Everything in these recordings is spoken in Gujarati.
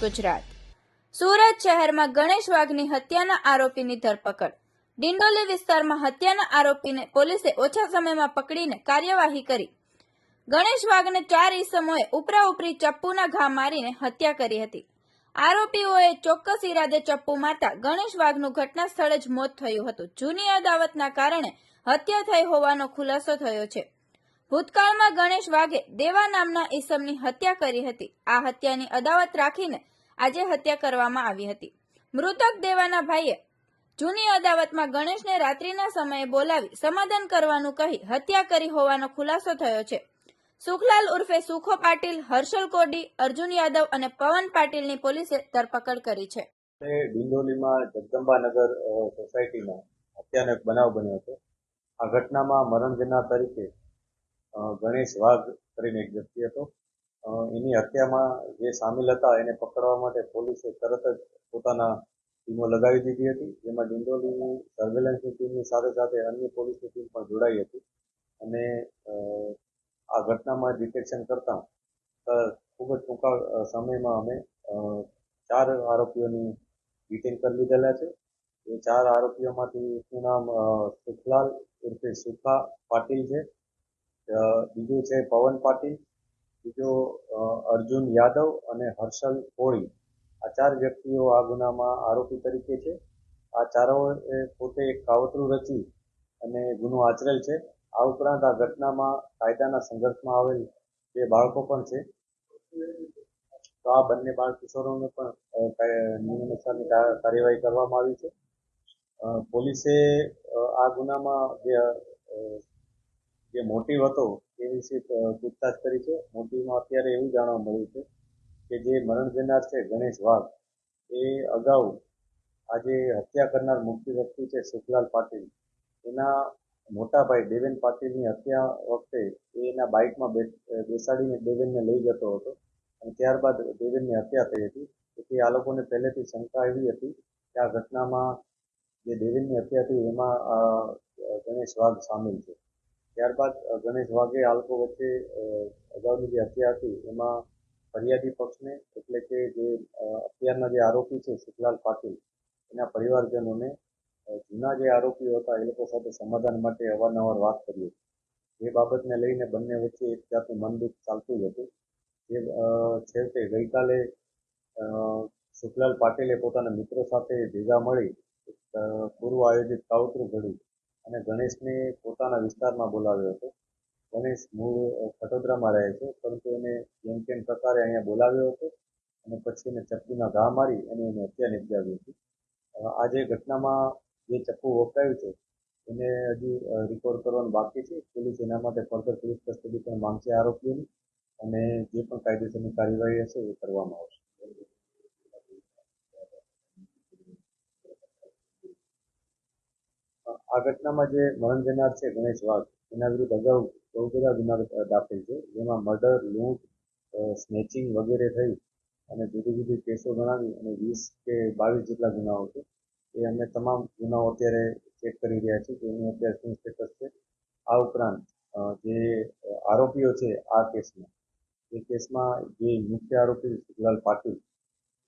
ગુજરાત. સુરત શહેરમાં ગણેશ વાઘની હત્યાના આરોપીની ધરપકડ. ડિંડોલી વિસ્તારમાં હત્યાના આરોપીને પોલીસે ઓછા સમયમાં પકડીને કાર્યવાહી કરી. ગણેશ વાઘને ચાર ઈસમોએ ઉપરા ઉપરી ચપ્પુના ઘા મારીને હત્યા કરી હતી. આરોપીઓએ ચોક્કસ ઈરાદે ચપ્પુ મારતા ગણેશ વાઘનું ઘટના સ્થળે જ મોત થયું હતું. જૂની અદાવતના કારણે હત્યા થઈ હોવાનો ખુલાસો થયો છે. ભૂતકાળમાં ગણેશ વાઘે દેવા નામના ઈસમની હત્યા કરી હતી. આ હત્યાની અદાવત રાખીને આજે હત્યા કરવામાં આવી હતી. મૃતક દેવાના ભાઈએ જૂની અદાવતમાં ગણેશને રાત્રિના સમયે બોલાવી સમાધાન કરવાનું કહી હત્યા કરી હોવાનો ખુલાસો થયો છે. સુખલાલ ઉર્ફે સુખો પાટીલ, હર્ષલ કોડી, અર્જુન યાદવ અને પવન પાટીલની પોલીસે ધરપકડ કરી છે. ડિંડોલીમાં જગદંબાનગર સોસાયટીમાં હત્યાનો એક બનાવ બન્યો હતો. આ ઘટનામાં મરણ જનાર તરીકે ગણેશ વાઘ કરીને એક વ્યક્તિ હતો. એની હત્યામાં જે સામેલ હતા એને પકડવા માટે પોલીસે તરત જ પોતાના ટીમો લગાવી દીધી હતી. જેમાં ડિંડોલી સર્વેલન્સની ટીમની સાથે સાથે અન્ય પોલીસની ટીમ પણ જોડાઈ હતી. અને આ ઘટનામાં ડિટેક્શન કરતાં ખૂબ જ ટૂંકા સમયમાં અમે ચાર આરોપીઓની ડિટેન કરી લીધેલા છે. એ ચાર આરોપીઓમાંથી એકનું નામ સુખલાલ, ઉર્ફે સુખા પાટીલ છે. બીજું છે પવન પાટીલ બીજો અર્જુન યાદવ અને હર્ષલ કોળી. આ ચાર વ્યક્તિઓ આ ગુનામાં આરોપી તરીકે છે. આ ચારોએ પોતે એક કાવતરું રચી અને ગુનો આચરેલ છે. આ ઉપરાંત આ ઘટનામાં કાયદાના સંઘર્ષમાં આવેલ બે બાળકો પણ છે. તો આ બંને બાળ કિશોરોને પણ અ, કાય- નિયમ અનુસારની કા- કાર્યવાહી કરવામાં આવી છે. પોલીસે આ ગુનામાં જે જે મોટિવ હતો એ વિશે પૂછતાછ કરી છે. મોટિવમાં અત્યારે એવું જાણવા મળ્યું છે કે જે મરણ જનાર છે ગણેશ વાઘ, એ અગાઉ આજે હત્યા કરનાર મુખ્ય વ્યક્તિ છે સુખલાલ પાટીલ. એના મોટા ભાઈ દેવેન પાટીલની હત્યા વખતે એ એના બાઇકમાં બેસાડીને દેવેનને લઈ જતો હતો અને ત્યારબાદ દેવેનની હત્યા થઈ હતી. તેથી આ લોકોને પહેલેથી શંકા એવી હતી કે આ ઘટનામાં જે દેવેનની હત્યા થઈ એમાં ગણેશ વાઘ સામેલ છે. ત્યારબાદ ગણેશ વાઘે આ વચ્ચે અગાઉની જે હત્યા હતી, એમાં ફરિયાદી પક્ષને એટલે કે જે અત્યારના જે આરોપી છે, સુખલાલ પાટીલ, એના પરિવારજનોને જૂના જે આરોપીઓ હતા, એ લોકો સાથે સમાધાન માટે અવારનવાર વાત કરી હતી. એ બાબતને લઈને બંને વચ્ચે એક જાતનું મનદુખ ચાલતું જ હતું. જે છેવટે ગઈકાલે સુખલાલ પાટીલે પોતાના મિત્રો સાથે ભેગા મળી પૂર્વ આયોજિત કાવતરું ઘડ્યું. અને ગણેશને પોતાના વિસ્તારમાં બોલાવ્યો હતો. ગણેશ મૂળ અ, ખટોદરામાં રહે છે પરંતુ એને જેમ તેમ પ્રકારે અહીંયા બોલાવ્યો હતો અને પછી એને ચપ્પુના ઘા મારી અને એને હત્યા નિપજાવી હતી. આજે ઘટનામાં જે ચપ્પુ વપરાયું છે એને હજી રિકોર્ડ કરવાનું બાકી છે. પોલીસ એના માટે ફર્ધર પોલીસ કસ્ટડી પણ માંગશે આરોપીઓની અને જે પણ કાયદેસરની કાર્યવાહી હશે એ કરવામાં આવશે. આ ઘટનામાં જે મરણ જનાર છે ગણેશ વાઘ, એના વિરુદ્ધ અગાઉ બહુ બધા ગુના દાખલ છે. જેમાં મર્ડર, લૂંટ સ્નેચિંગ વગેરે થઈ અને જુદી જુદી કેસો ગણાવી અને વીસ કે બાવીસ જેટલા ગુનાઓ છે. એ અમે તમામ ગુનાઓ અત્યારે ચેક કરી રહ્યા છીએ એનું અત્યારે શું સ્ટેટસ છે. આ ઉપરાંત જે આરોપીઓ છે આ કેસમાં, એ કેસમાં જે મુખ્ય આરોપી સુખલાલ પાટીલ,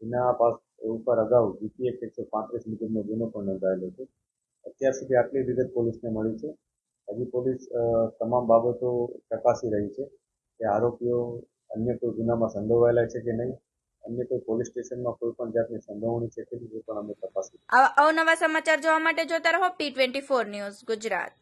એના પાસ ઉપર અગાઉ જીપીએફ એકસો પાંત્રીસ મુજબનો ગુનો પણ નોંધાયેલો છે. અત્યાર સુધી આટલી વિગત પોલીસને મળી છે. હજી પોલીસ તમામ બાબતો ચકાસી રહી છે કે આરોપીઓ અન્ય કોઈ ગુનામાં સંડોવાયેલા છે કે નહીં, અન્ય કોઈ પોલીસ સ્ટેશનમાં કોઈ પણ જાતની સંડોવણી છે કે નહીં પણ અમે તપાસી આવા અવનવા સમાચાર જોવા માટે જોતા રહો P twenty four news Gujarat.